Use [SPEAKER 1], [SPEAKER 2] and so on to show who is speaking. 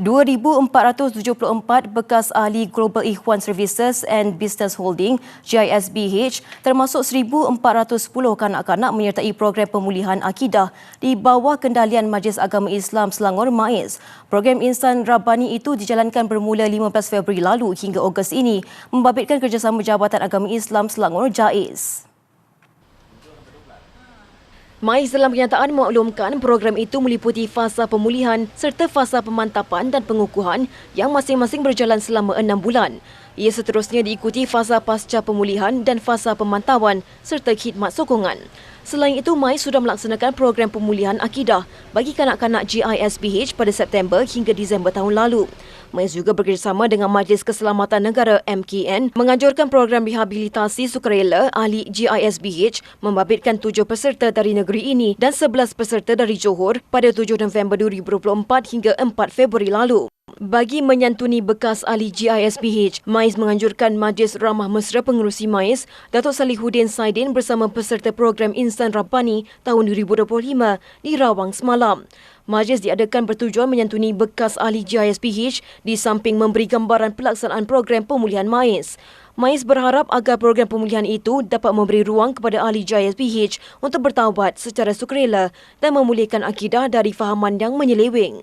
[SPEAKER 1] 2,474 bekas ahli Global Ikhwan Services and Business Holding GISBH termasuk 1,410 kanak-kanak menyertai program pemulihan akidah di bawah kendalian Majlis Agama Islam Selangor MAIS. Program Insan Rabbani itu dijalankan bermula 15 Februari lalu hingga Ogos ini membabitkan kerjasama Jabatan Agama Islam Selangor JAIS. Mais dalam kenyataan memaklumkan program itu meliputi fasa pemulihan serta fasa pemantapan dan pengukuhan yang masing-masing berjalan selama enam bulan. Ia seterusnya diikuti fasa pasca pemulihan dan fasa pemantauan serta khidmat sokongan. Selain itu, MAI sudah melaksanakan program pemulihan akidah bagi kanak-kanak GISBH pada September hingga Disember tahun lalu. MAI juga bekerjasama dengan Majlis Keselamatan Negara MKN menganjurkan program rehabilitasi sukarela ahli GISBH membabitkan tujuh peserta dari negeri ini dan sebelas peserta dari Johor pada 7 November 2024 hingga 4 Februari lalu. Bagi menyantuni bekas ahli GISBH, MAIS menganjurkan Majlis Ramah Mesra Pengerusi MAIS, Datuk Salihuddin Saidin bersama peserta program Insan Rabbani tahun 2025 di Rawang semalam. Majlis diadakan bertujuan menyantuni bekas ahli GISBH di samping memberi gambaran pelaksanaan program pemulihan MAIS. MAIS berharap agar program pemulihan itu dapat memberi ruang kepada ahli GISBH untuk bertaubat secara sukarela dan memulihkan akidah dari fahaman yang menyeleweng.